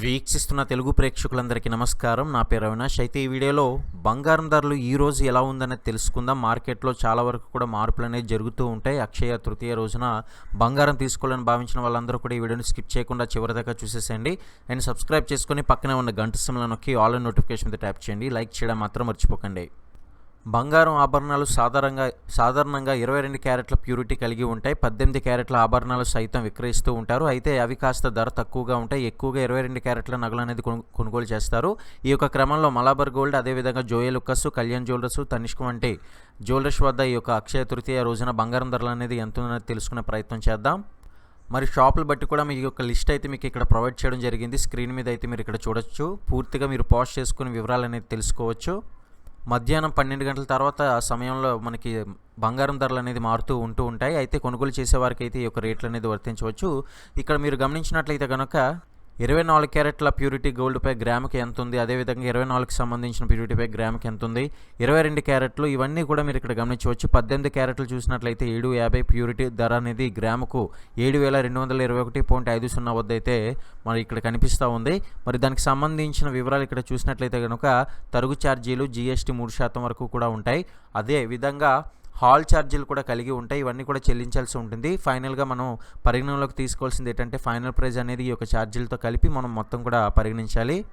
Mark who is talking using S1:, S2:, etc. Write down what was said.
S1: వీక్షిస్తున్న తెలుగు ప్రేక్షకులందరికీ నమస్కారం. నా పేరు అవినాష్. అయితే ఈ వీడియోలో బంగారం ధరలు ఈ రోజు ఎలా ఉందనేది తెలుసుకుందాం. మార్కెట్లో చాలా వరకు కూడా మార్పులు అనేవి జరుగుతూ ఉంటాయి. అక్షయ తృతీయ రోజున బంగారం తీసుకోవాలని భావించిన వాళ్ళందరూ కూడా ఈ వీడియోని స్కిప్ చేయకుండా చివరిదాకా చూసేసేయండి. అండ్ సబ్స్క్రైబ్ చేసుకొని పక్కనే ఉన్న గంట సిమ్లో నొక్కి ఆల్ నోటిఫికేషన్ మీద ట్యాప్ చేయండి. లైక్ చేయడం మాత్రం మర్చిపోకండి. బంగారం ఆభరణాలు సాధారణంగా సాధారణంగా ఇరవై రెండు క్యారెట్ల ప్యూరిటీ కలిగి ఉంటాయి. పద్దెనిమిది క్యారెట్ల ఆభరణాలు సైతం విక్రయిస్తూ ఉంటారు. అయితే అవి కాస్త ధర తక్కువగా ఉంటాయి. ఎక్కువగా ఇరవై రెండు క్యారెట్ల నగలు అనేది కొను- కొనుగోలు చేస్తారు. ఈ యొక్క క్రమంలో మలాబర్ గోల్డ్ అదేవిధంగా జోయే లుక్కస్ కళ్యాణ్ జ్యువెలర్స్ తనిష్క్ వంటి జ్యువెలర్స్ వద్ద ఈ యొక్క అక్షయ తృతీయ రోజున బంగారం ధరలు అనేది ఎంత ఉందనేది తెలుసుకునే ప్రయత్నం చేద్దాం. మరి షాపులు బట్టి కూడా మీకు యొక్క లిస్ట్ అయితే మీకు ఇక్కడ ప్రొవైడ్ చేయడం జరిగింది. స్క్రీన్ మీద అయితే మీరు ఇక్కడ చూడొచ్చు. పూర్తిగా మీరు పాజ్ చేసుకుని వివరాలు అనేది తెలుసుకోవచ్చు. మధ్యాహ్నం పన్నెండు గంటల తర్వాత ఆ సమయంలో మనకి బంగారం ధరలు అనేది మారుతూ ఉంటూ ఉంటాయి. అయితే కొనుగోలు చేసేవారికి అయితే ఈ యొక్క రేట్లు అనేది వర్తించవచ్చు. ఇక్కడ మీరు గమనించినట్లయితే కనుక ఇరవై నాలుగు క్యారెట్ల ప్యూరిటీ గోల్డ్పై గ్రామ్కి ఎంత ఉంది అదేవిధంగా ఇరవై నాలుగుకి సంబంధించిన ప్యూరిటీపై గ్రామ్కి ఎంత ఉంది ఇరవై రెండు క్యారెట్లు ఇవన్నీ కూడా మీరు ఇక్కడ గమనించవచ్చు. పద్దెనిమిది క్యారెట్లు చూసినట్లయితే ఏడు యాభై ప్యూరిటీ ధర అనేది గ్రాముకు ఏడు వేల రెండు వందల ఇరవై ఒకటి పాయింట్ ఐదు సున్నా వద్ద అయితే మరి ఇక్కడ కనిపిస్తూ ఉంది. మరి దానికి సంబంధించిన వివరాలు ఇక్కడ చూసినట్లయితే కనుక తరుగు ఛార్జీలు జీఎస్టీ మూడు శాతం వరకు కూడా ఉంటాయి. అదే విధంగా హాల్ ఛార్జీలు కూడా కలిగి ఉంటాయి. ఇవన్నీ కూడా చెల్లించాల్సి ఉంటుంది. ఫైనల్గా మనం పరిగణనలోకి తీసుకోవాల్సింది ఏంటంటే ఫైనల్ ప్రైజ్ అనేది ఈ యొక్క ఛార్జీలతో కలిపి మనం మొత్తం కూడా పరిగణించాలి.